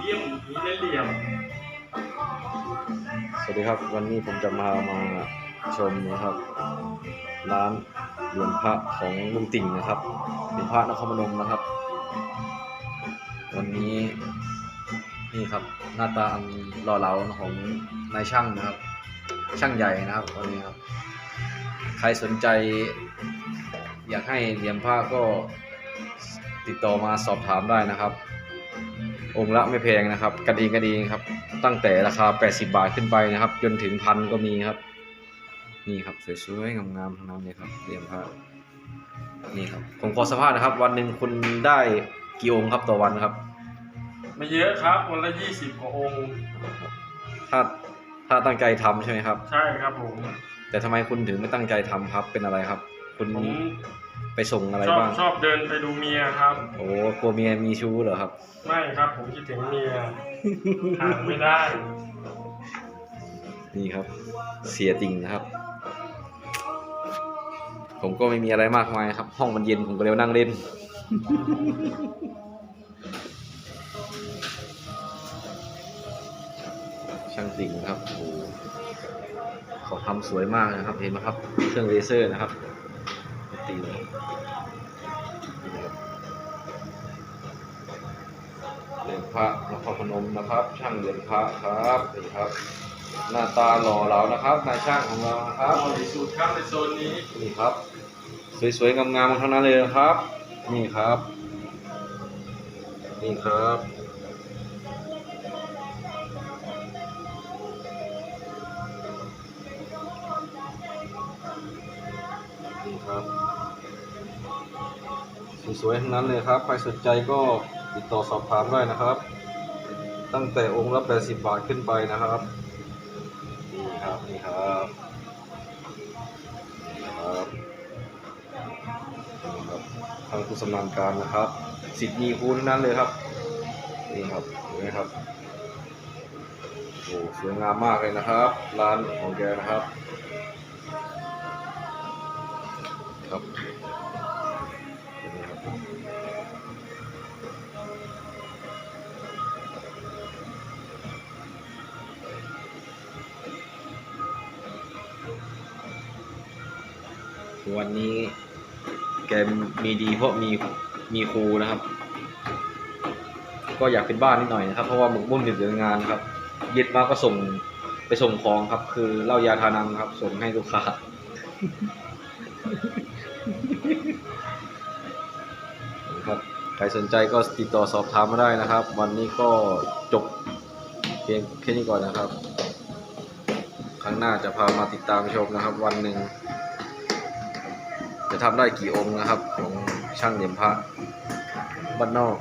เลี่ยมนี้ได้เหลี่ยม สวัสดีครับ วันนี้ผมจะมามาชมนะครับ ร้านเหรียญพระของลุงติ่งนะครับเหรียญพระนครพนมนะครับ วันนี้นี่ครับหน้าตาอันหล่อเหลาของนายช่างนะครับ ช่างใหญ่นะครับวันนี้ครับ ใครสนใจ อยากให้เหรียญพระก็ติดต่อมาสอบถามได้นะครับ องค์ละไม่แพงนะครับกันเองกันเองครับ ตั้งแต่ราคา 80 บาทขึ้นไปนะครับ จนถึงพันก็มีครับ นี่ครับสวยๆงามๆทั้งนั้นเลยครับเหรียญพระนี่ครับผมขอสัมภาษณ์นะครับ วันหนึ่งคุณได้กี่องค์ครับต่อวันครับไม่เยอะครับ วันละยี่สิบกว่าองค์ ถ้าถ้าตั้งใจทำใช่ไหมครับ ใช่ครับผม แต่ทำไมคุณถึงไม่ตั้งใจทำครับเป็นอะไรครับ คุณผม ไปส่งอะไรชอบบ้าง ชอบเดินไปดูเมียครับ โอ้กลัวเมียมีชู้เหรอครับ ไม่ครับผมคิดถึงเมียห่างไม่ได้ นี่ครับ เสียติ่งนะครับ ผมก็ไม่มีอะไรมากมายครับ ห้องมันเย็นผมก็เลยมานั่งเล่น ช่างติ่งนะครับโอ้โหเขาทำสวยมากนะครับ เห็นไหมครับ เครื่องเลเซอร์นะครับ ตีเลยเหรียญพระนครพนมนะครับ ช่างเหรียญพระครับนี่ครับ หน้าตาหล่อเหลานะครับนายช่างของเรานะครับบริสุทธิ์ครับในโซนนี้นี่ครับ สวยๆงามๆทั้งนั้นเลยนะครับ นี่ครับ นี่ครับ สวยๆทั้งนั้นเลยครับ ใครสนใจก็ติดต่อสอบถามได้นะครับ ตั้งแต่องค์ละ 80 บาทขึ้นไปนะครับ นี่ครับ นี่ครับนี่ครับนี่ครับทางผู้สำนาญการนะครับ สิทธิ์มีครูทั้งนั้นเลยครับ นี่ครับเห็นไหมครับโอ้สวยงามมากเลยนะครับ ร้านของแกนะครับ ครับ วันนี้แกมีดีเพราะมีมีครูนะครับ ก็อยากเป็นบ้านนิดหน่อยนะครับ เพราะว่าหมกมุ่นอยู่กับงานครับเย็ดมาก็ส่งไปส่งของครับ คือเหล้ายาทานังครับ ส่งให้ลูกค้า ครับ ใครสนใจก็ติดต่อสอบถามมาได้นะครับ วันนี้ก็จบเพียงแค่นี้ก่อนนะครับ ครั้งหน้าจะพามาติดตามชมนะครับ วันหนึ่งจะทำได้กี่องค์นะครับ ของช่างเหลี่ยมพระบ้านนอก